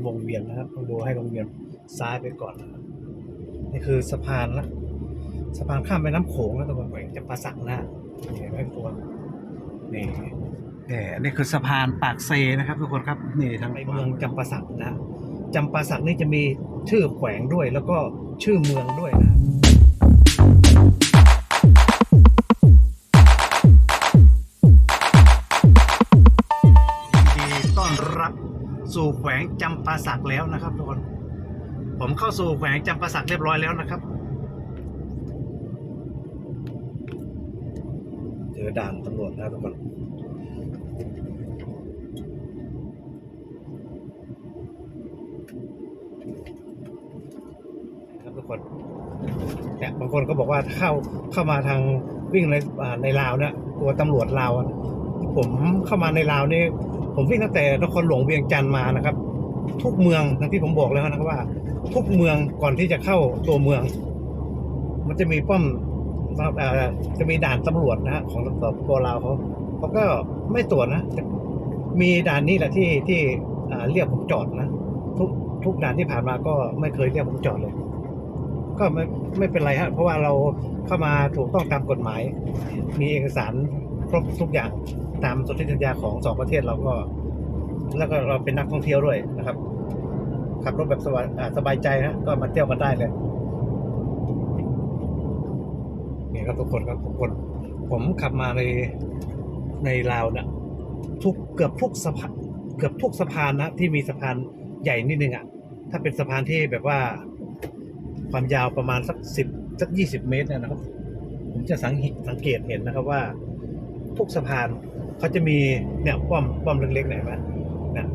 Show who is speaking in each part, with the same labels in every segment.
Speaker 1: เป็นวงเวียนนะครับต้องดูให้วงเวียนซ้ายไปก่อนนะครับนี่คือสะพานนะสะพานข้ามแม่น้ำโขงนะตะวันแหวงจะปาสักนะนี่เห็นไหมตัวนี่นี่อันนี้คือสะพานปากเซนะครับ ทุกคนครับนี่ทางเมืองจำปาสักนะจำปาสักนี่จะมีชื่อแขวงด้วย แล้วก็ชื่อเมืองด้วยนะาสักแล้วนะครับทุกคน ผมเข้าสู่แขวงจำปาสักเรียบร้อยแล้วนะครับเจอด่านตำรวจแล้วทุกคนครับทุกคนเนี่ยบางคนก็บอกว่าเข้าเข้ามาทางวิ่งในในลาวเนี่ยกลัวตำรวจลาวอะผมเข้ามาในลาวนี่ผมวิ่งตั้งแต่นครหลวงเวียงจันทร์มานะครับ ทุกเมืองทั้งที่ผมบอกแล้วนะครับว่า ทุกเมืองก่อนที่จะเข้าตัวเมือง มันจะมีป้อมจะมีด่านตำรวจนะฮะของสปปลาวเขาเขาก็ไม่ตรวจนะจะมีด่านนี้แหละที่ที่เรียกผมจอดนะทุกทุกด่านที่ผ่านมาก็ไม่เคยเรียกผมจอดเลย ก็ไม่ไม่เป็นไรฮะเพราะว่าเราเข้ามาถูกต้องตามกฎหมาย มีเอกสารครบทุกอย่างตามสนธิสัญญาของสองประเทศเราก็ แล้วก็เราเป็นนักท่องเที่ยวด้วยนะครับ ขับรถแบบสบายสบายใจนะก็มาเที่ยวกันได้เลยนี่ครับทุกคนครับทุกคน ผมขับมาในในลาวเนี่ยทุกเกือบทุกสะพานเกือบทุกสะพานนะที่มีสะพานใหญ่นิดนึงอะ ถ้าเป็นสะพานที่แบบว่า ความยาวประมาณสักสิบสักยี่สิบเมตรเนยนะครับ ผมจะสังเกตสังเกตเห็นนะครับว่า ทุกสะพานเขาจะมีเนี่ยป้อมป้อมเล็กๆเนี่ยเห็นไหม นี่ย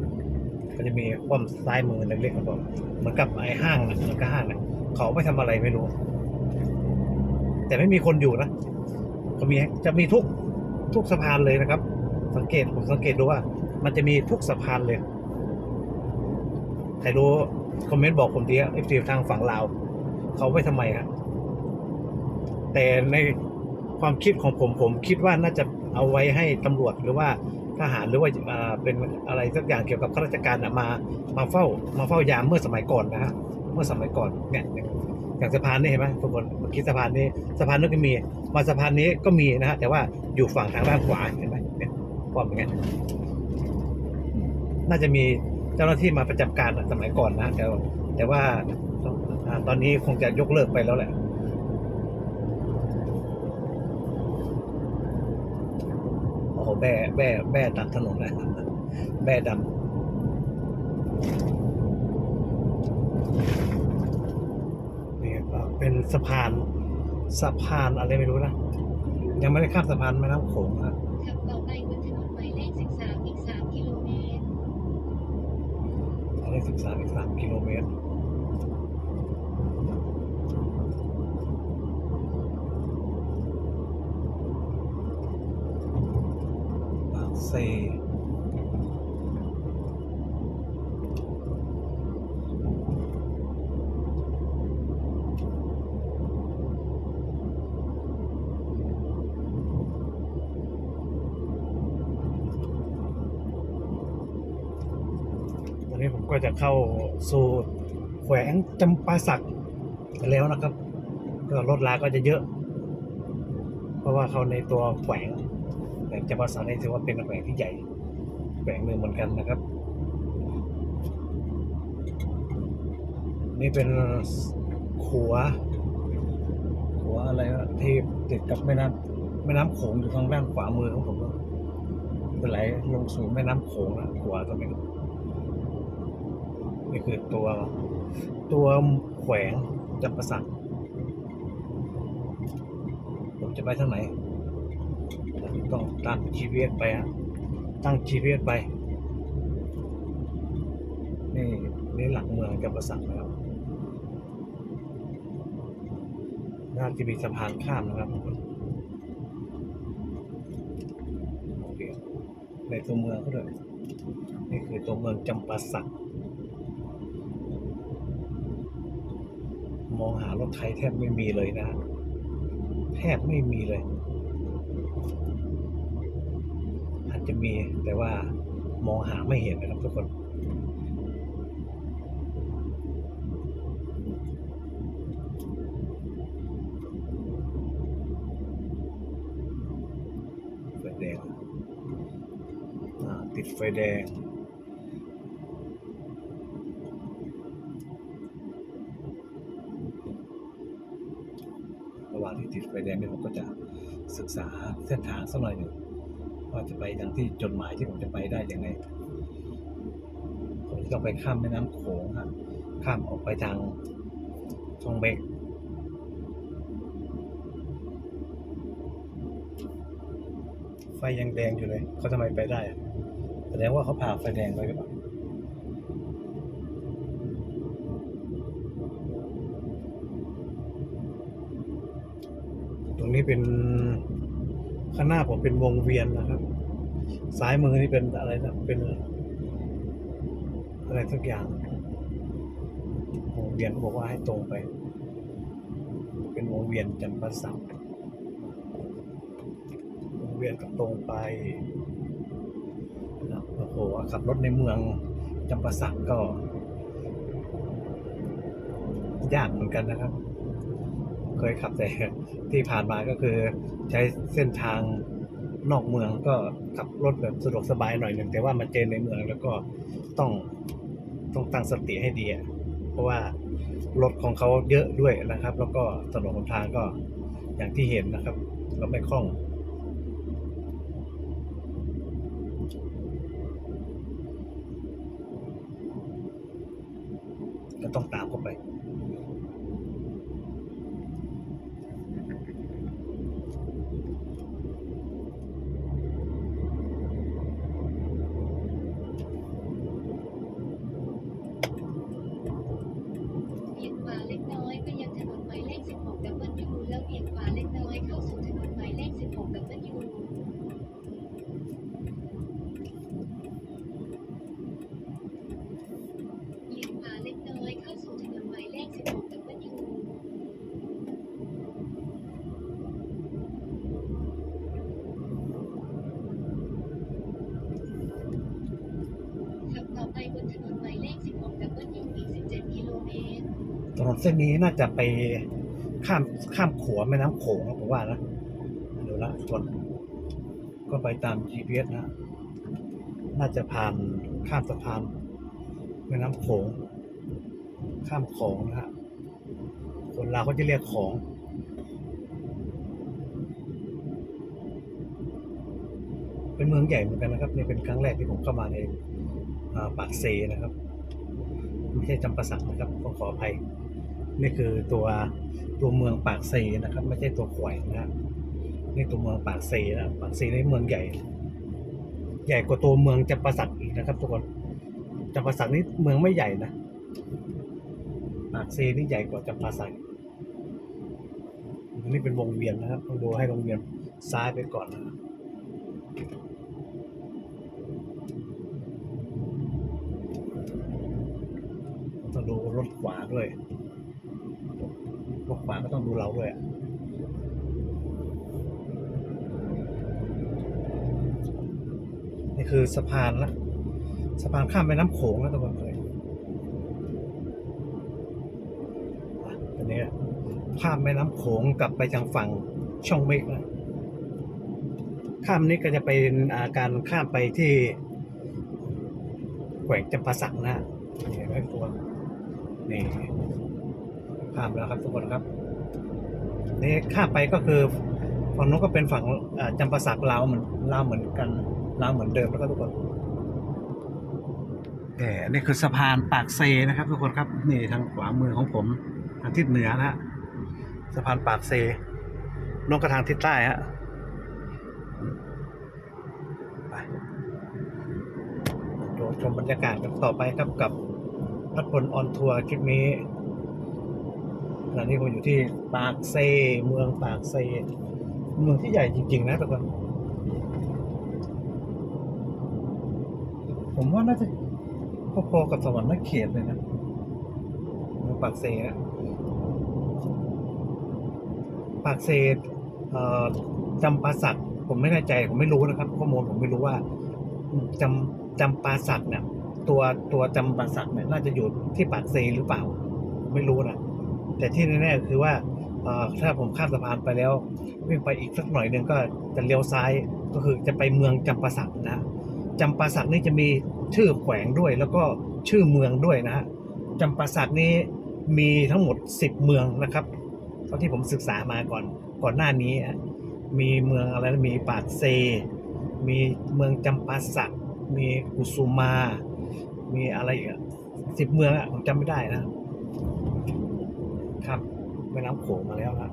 Speaker 1: ก็จะมีป้อมซ้ายมือเล็กๆครับผมเหมือนกับไอ้ห้างนะมือนกับห้างนะเขาไม่ทำอะไรไม่รู้ แต่ไม่มีคนอยู่นะเขามีจะมีทุกทุกสะพานเลยนะครับ สังเกตผมสังเกตดูว่า มันจะมีทุกสะพานเลยใครรู้คอมเมนต์บอกผมทีเอฟซีทางฝั่งลาวเขาไว้ทำไมฮะแต่ในความคิดของผมผมคิดว่าน่าจะเอาไว้ให้ตำรวจหรือว่า ทหารหรือว่าเป็นอะไรสักอย่างเกี่ยวกับข้าราชการมามาเฝ้ามาเฝ้ายามเมื่อสมัยก่อนนะฮะเมื่อสมัยก่อนเนี่ยอย่างสะพานนี่เห็นไหมทุกคนเมื่อกี้สะพานนี้สะพานนู้นก็มี มาสะพานนี้ก็มีนะฮะแต่ว่าอยู่ฝั่งทางด้านขวาเห็นไหมเนี่ยป้อมอย่างเงี้ยน่าจะมีเจ้าหน้าที่มาประจำการสมัยก่อนนะแต่แต่ว่าตอนนี้คงจะยกเลิกไปแล้วแหละ โอ้โหแบ่แบ่แบ่ตัดถนนนะแบ่ดำนี่ก็เป็นสะพานสะพานอะไรไม่รู้นะ ยังไม่ได้ข้ามสะพานแม่น้ำโขงนะ
Speaker 2: ขับต่อไปบนถนนหมายเลข13อีก3กิโลเมตร
Speaker 1: เราได้ศึกษาอีกสามกิโลเมตร ปากเซต อนนี้ผมก็จะเข้าสู่แขวงจำปาสักแล้วนะครับก็รถลาก็จะเยอะ เพราะว่าเข้าในตัวแขวง แขวงจำปาสักนี่ถือว่าเป็นแขวงที่ใหญ่แขวงหนึ่งเหมือนกันนะครับ นี่เป็นขัวขัวอะไรที่ติดกับแม่น้ำแม่น้ำโขงอยู่ทางด้านขวามือของผมเป็นไหลลงสู่แม่น้ำโขงนะขัวตรงนี้นี่คือตัวตัวแขวงจำปาสักผมจะไปทางไหน ต้องตั้ง GPS ไปฮะตั้ง GPS ไป นี่นี่หลักเมืองจำปาสักนะครับ น่าจะมีสะพานข้ามนะครับโอเคในตัวเมืองก็ด้วยนี่คือตัวเมืองจำปาสัก มองหารถไทยแทบไม่มีเลยนะ แทบไม่มีเลย จะมีแต่ว่ามองหาไม่เห็นนะครับทุกคน ไฟแดงติดไฟแดงระหว่างที่ติดไฟแดงนี่ยผมก็จะศึกษาเส้นทางสักหน่อยหนึ่ง ว่าจะไปยังที่จดหมายที่ผมจะไปได้ยังไงผมจะต้องไปข้ามแม่น้ำโขงครับข้ามออกไปทางช่องเบกไฟยังแดงอยู่เลย เขาทำไมไปได้แสดงว่าเขาผ่าไฟแดงไปหรือเปล่าตรงนี้เป็น ข้างหน้าผมเป็นวงเวียนนะครับ ซ้ายมือนี่เป็นอะไรนะเป็นอะไรสักอย่างวงเวียนบอกว่าให้ตรงไป เป็นวงเวียนจำปาสักวงเวียนก็ตรงไปนะโอ้โหขับรถในเมืองจำปาสักก็ ยากเหมือนกันนะครับ ยขับแต่ที่ผ่านมาก็คือใช้เส้นทางนอกเมืองก็ขับรถแบบสะดวกสบายหน่อยหนึ่งแต่ว่ามาเจอในเมืองแล้วก็ต้องต้องตั้งสติให้ดีเพราะว่ารถของเขาเยอะด้วยนะครับ แล้วก็ถนนหนทางก็อย่างที่เห็นนะครับ เราไม่คล่อง ก็ต้องตามเข้าไป
Speaker 2: เบี่ยงขวาเล็กน้อยไปยังถนนหมายเลข 16 W แล้วเบี่ยงขวาเล็กน้อยเข้าสู่ถนนหมายเลข 16 W เบี่ยงขวาเล็กน้อยเข้าสู่ถนนหมายเลข 16 W ขับต่อไปบนถนนหมายเลข 16 W อีก 17 กิโลเมตร
Speaker 1: ถ นนเส้นนี้น่าจะไปข้ามข้ามขัวแม่น้ำโขงผมว่านะเดี๋ยวละกคนก็ไปตาม GPS นะ น่าจะผ่านข้ามสะพานแม่น้ำโขง ข้ามของนะฮะคนลาวเขาจะเรียกของเป็นเมืองใหญ่เหมือนกันนะครับนี่เป็นครั้งแรกที่ผมเข้ามาในปากเซนะครับ ไม่ใช่จำปาสักนะครับขอขออภัย นี่คือตัวตัวเมืองปากเซนะครับ ไม่ใช่ตัวขวายนะฮะนี่ตัวเมืองปากเซนะปากเซนี่เมืองใหญ่ ใหญ่กว่าตัวเมืองจำปาสักอีกนะครับทุกคนจำปาสักนี่เมืองไม่ใหญ่นะปากเซนี่ใหญ่กว่าจำปาสักนนี่เป็นวงเวียนนะครับต้องดูให้วงเวียนซ้ายไปก่อนนะครับต้องดูรถขวาด้วย รถขวาก็ต้องดูเราด้วยนี่คือสะพานละสะพานข้ามแม่น้ำโขงนะทุกคนเลยอะตอนนี้ข้ามแม่น้ำโขงกลับไปทางฝั่งช่องเมฆนะข้ามนี้ก็จะเป็นอาการข้ามไปที่แขวงจำปาสักนะนี่เห็นไหมตัวนี่ ข้ามแล้วครับทุกคนครับนี่ข้ามไปก็คือฝั่งนู้นก็เป็นฝั่งจำปาสักลาวเหมือนลาวเหมือนกันลาวเหมือนเดิมแล้วก็ทุกคนแต่นี่คือสะพานปากเซนะครับ ทุกคนครับ นี่ทางขวามือของผมทางทิศเหนือนะฮะสะพานปากเซลงกระทางทิศใต้ฮะไปดูชมบรรยากาศกันต่อไปครับกับพัดพลออนทัวร์คลิปนี้ ขณะนี้ผมอยู่ที่ปากเซ เมืองปากเซ เมืองที่ใหญ่จริง ๆ นะทุกคนผมว่าน่าจะพอๆกับสวรรค์เขตเลยนะเมืองปากเซนะปากเซเอ่อจำปาสักผมไม่แน่ใจผมไม่รู้นะครับ ข้อมูลผมไม่รู้ว่าจำจำปาสักเนี่ยตัวตัวจำปาสักเนี่ยน่าจะอยู่ที่ปากเซหรือเปล่า ไม่รู้นะ แต่ที่แน่ๆคือว่าถ้าผมข้ามสะพานไปแล้ว วิ่งไปอีกสักหน่อยหนึ่งก็จะเลี้ยวซ้ายก็คือจะไปเมืองจำปาสักนะจำปาสักนี่จะมีชื่อแขวงด้วย แล้วก็ชื่อเมืองด้วยนะฮะจำปาสักนี้มีทั้งหมด 10 เมืองนะครับเท่าที่ผมศึกษามาก่อนก่อนหน้านี้ มีเมืองอะไรมีปากเซ มีเมืองจำปาสักมีกุสุมา มีอะไรอีกสิบเมืองอะผมจำไม่ได้นะ ครับแม่น้ำโขงมาแล้วนะ